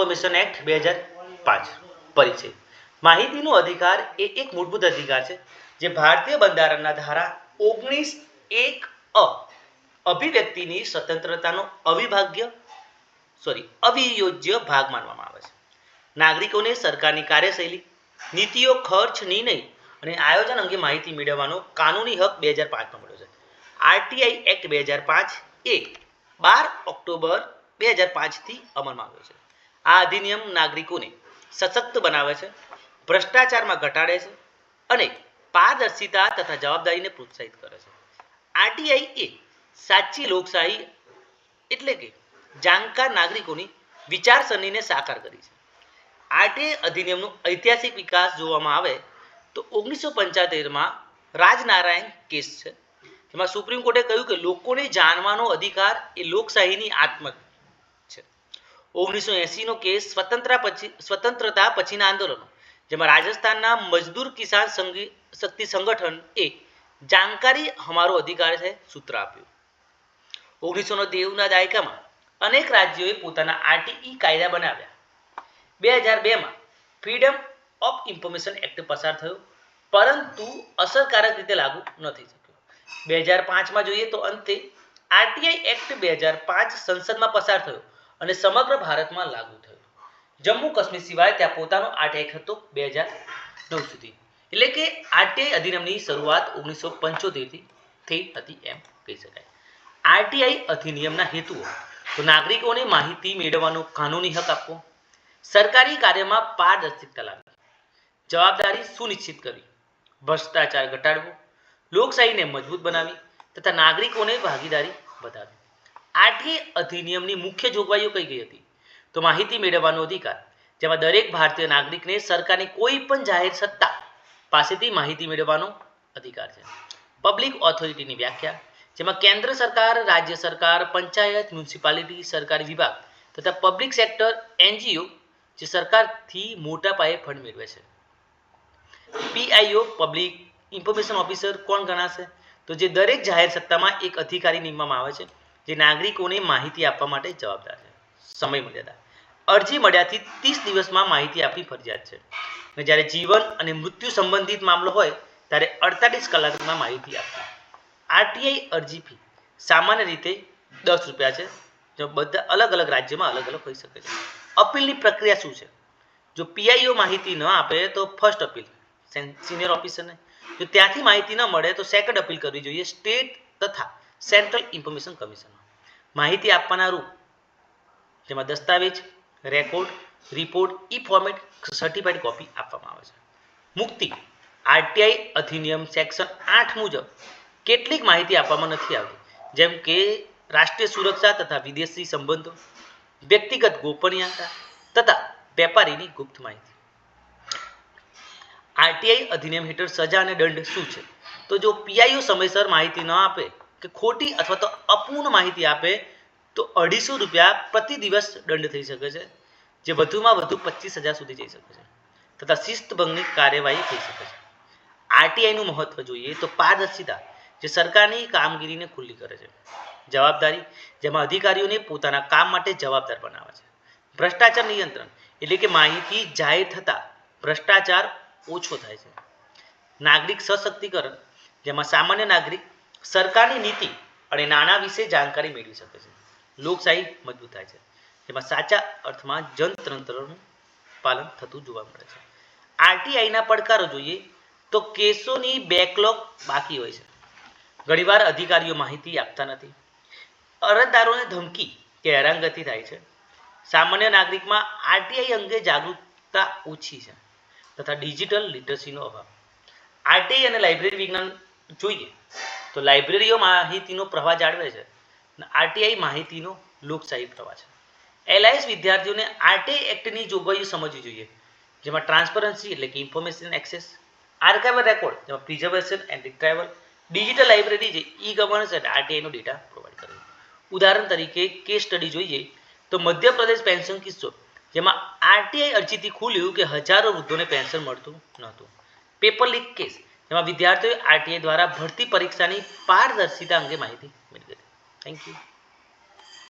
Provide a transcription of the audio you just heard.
Information act બે હજાર પાંચ. પરિચય. માહિતીનો અધિકાર એ એક મૂળભૂત અધિકાર છે, જે ભારતીય બંધારણના ધારા ઓગણીસ એક અ અભિવ્યક્તિની સ્વતંત્રતાનો અવિભાગ્ય સોરી અવિયોજ્ય ભાગ માનવામાં આવે છે. નાગરિકોને સરકારની કાર્યશૈલી, નીતિઓ ખર્ચ નિર્ણય અને આયોજન અંગે માહિતી મેળવવાનો કાનૂની હક બે હજાર પાંચમાં મળ્યો છે. આરટીઆઈ એક્ટ બે હજાર પાંચ એ બાર ઓક્ટોબર બે હજાર પાંચથી અમલમાં આવ્યો છે. આ અધિનિયમ નાગરિકોને સશક્ત બનાવે છે, ભ્રષ્ટાચારમાં ઘટાડે છે અને પારદર્શિતા તથા જવાબદારીને પ્રોત્સાહિત કરે છે. આરટીઆઈ એ સાચી લોકશાહી એટલે કે જાણકાર નાગરિકોની વિચારસરણીને સાકાર કરી છે. આરટીઆઈ અધિનિયમનો ઐતિહાસિક વિકાસ જોવામાં આવે તો ઓગણીસો પંચાતેરમાં રાજનારાયણ કેસ છે. જેમાં સુપ્રીમ કોર્ટે કહ્યું કે લોકોને જાણવાનો અધિકાર એ લોકશાહીની આત્મ છે ઓગણીસો એંસીનો કેસ સ્વતંત્ર પછી, સ્વતંત્રતા પછીના આંદોલનો, જેમાં રાજસ્થાનના મજદૂર કિસાન સંઘી શક્તિ સંગઠન એ જાણકારી હમારો અધિકાર છે, સૂત્ર આપ્યું. ઓગણીસોનો દેવના દાયકામાં અનેક રાજ્યોએ પોતાના આરટીઈ કાયદા બનાવ્યા. બે હજાર બેમાં ફ્રીડમ ઓફ ઇન્ફોર્મેશન એક્ટ પસાર થયો, પરંતુ અસરકારક રીતે લાગુ ન થઈ શક્યો બે હજાર પાંચમાં જોઈએ તો અંતે આરટીઆઈ એક્ટ બે હજાર પાંચ સંસદમાં પસાર થયો. અને સમગ્ર ભારતમાં લાગુ થયું. જમ્મુ કાશ્મીર સિવાય ત્યાં પોતાનો આર્ટ એક્ટ હતો બે હજાર નવ સુધી. એટલે કે આરટીઆઈ અધિનિયમની શરૂઆત ઓગણીસો પંચોતેરથી થઈ હતી એમ કહી શકાય. આરટીઆઈ અધિનિયમના હેતુઓ, તો નાગરિકોને માહિતી મેળવવાનો કાનૂની હક આપવો, સરકારી કાર્યમાં પારદર્શિતા લાવવી, જવાબદારી સુનિશ્ચિત કરવી, ભ્રષ્ટાચાર ઘટાડવો, લોકશાહીને મજબૂત બનાવી તથા નાગરિકોને ભાગીદારી વધારવી. આરટીઆઈ અધિનિયમની મુખ્ય જોગવાઈઓ કઈ ગઈ હતી? તો માહિતી મેળવવાનો અધિકાર, જેમાં દરેક ભારતીય નાગરિકને સરકારની કોઈ પણ જાહેર સત્તા પાસેથી માહિતી મેળવવાનો અધિકાર છે. પબ્લિક ઓથોરિટીની વ્યાખ્યા, જેમાં કેન્દ્ર સરકાર, રાજ્ય સરકાર, પંચાયત, મ્યુનિસિપાલિટી, સરકારી વિભાગ તથા પબ્લિક સેક્ટર એનજીઓ જે સરકારથી મોટા પાયે ફંડ મેળવે છે. પીઆઈઓ પબ્લિક ઇન્ફોર્મેશન ઓફિસર કોણ ગણાશે? તો જે દરેક જાહેર સત્તામાં એક અધિકારી નિમવામાં આવે છે. જે નાગરિકોને માહિતી આપવા માટે જવાબદાર છે. સમય મર્યાદા. અરજી મળ્યાથી ત્રીસ દિવસમાં માહિતી આપવી ફરજિયાત છે. અને જ્યારે જીવન અને મૃત્યુ સંબંધિત મામલો હોય, ત્યારે અડતાલીસ કલાકમાં માહિતી આપવી. આરટીઆઈ અરજી ફી સામાન્ય રીતે દસ રૂપિયા છે, જો બધા અલગ અલગ રાજ્યમાં અલગ અલગ હોઈ શકે છે. અપીલની પ્રક્રિયા શું છે? જો પીઆઈઓ માહિતી ન આપે, તો ફર્સ્ટ અપીલ સિનિયર ઓફિસરને. જો ત્યાંથી માહિતી ન મળે, તો સેકન્ડ અપીલ કરવી જોઈએ સ્ટેટ તથા સેન્ટ્રલ ઇન્ફોર્મેશન કમિશન. માહિતી આપવાના રૂપ જેમાં દસ્તાવેજ, record, report e format certified copy આપવામાં આવે છે. મુક્તિ, આરટીઆઈ અધિનિયમ સેક્શન આઠ મુજબ કેટલીક માહિતી આપવામાં નથી આવતી. જેમ કે રાષ્ટ્રીય સુરક્ષા તથા વિદેશી સંબંધો, વ્યક્તિગત ગોપનીયતા તથા વેપારીની ગુપ્ત માહિતી. આરટીઆઈ અધિનિયમ હેઠળ સજા અને દંડ શું છે? તો જો પીઆઈઓ સમયસર માહિતી ન આપે કે ખોટી અથવા તો અપૂર્ણ માહિતી આપે, તો અઢીસો રૂપિયા પ્રતિ દિવસ દંડ થઈ શકે છે, જે વધુમાં વધુ પચીસ હજાર સુધી જઈ શકે છે, તથા શિસ્તભંગની કાર્યવાહી થઈ શકે છે. આરટીઆઈનું મહત્વ જોઈએ તો પારદર્શિતા, જે સરકારની કામગીરીને ખુલ્લી કરે છે. જવાબદારી, જેમાં અધિકારીઓને પોતાના કામ માટે જવાબદાર બનાવે છે. ભ્રષ્ટાચાર નિયંત્રણ, એટલે કે માહિતી જાહેર થતાં ભ્રષ્ટાચાર ઓછો થાય છે. નાગરિક સશક્તિકરણ, જેમાં સામાન્ય નાગરિક સરકારની નીતિ અને નાણાં વિશે જાણકારી મેળવી શકે છે. લોકશાહી મજબૂત થાય છે. જેમાં સાચા અર્થમાં જનતંત્રનું પાલન થતું જોવા મળે છે. આરટીઆઈના પડકારો જોઈએ તો કેસોની બેકલોગ બાકી હોય છે. ઘણીવાર અધિકારીઓ માહિતી આપતા નથી. અરજદારોને ધમકી કે હેરાનગતિ થાય છે. સામાન્ય નાગરિકમાં આરટીઆઈ અંગે જાગૃતતા ઓછી છે તથા ડિજિટલ લિટરસીનો અભાવ. આરટીઆઈ અને લાઇબ્રેરી વિજ્ઞાન જોઈએ તો લાઇબ્રેરીઓ માહિતીનો પ્રવાહ જાળવે છે. આરટીઆઈ માહિતીનો લોકશાહી પ્રવાહ છે. એલઆઈએસ વિદ્યાર્થીઓને આરટીઆઈ એક્ટની જોગવાઈઓ સમજવી જોઈએ. જેમાં ટ્રાન્સપરન્સી એટલે કે ઇન્ફોર્મેશન એક્સેસ આર્કાઇવલ રેકોર્ડ જેમાં preservation and retrieval digital library જે ઈ ગવર્નન્સ અને આરટીઆઈનો ડેટા પ્રોવાઈડ કરે ઉદાહરણ તરીકે કેસ સ્ટડી જોઈએ તો મધ્યપ્રદેશ પેન્શન કિસ્સો, જેમાં આરટીઆઈ અરજીથી ખુલ્યું કે હજારો વૃદ્ધોને પેન્શન મળતું નહોતું. પેપર લીક કેસ જેમાં વિદ્યાર્થીઓએ આરટીઆઈ દ્વારા ભરતી પરીક્ષાની પારદર્શિતા અંગે માહિતી મેળવી હતી. Thank you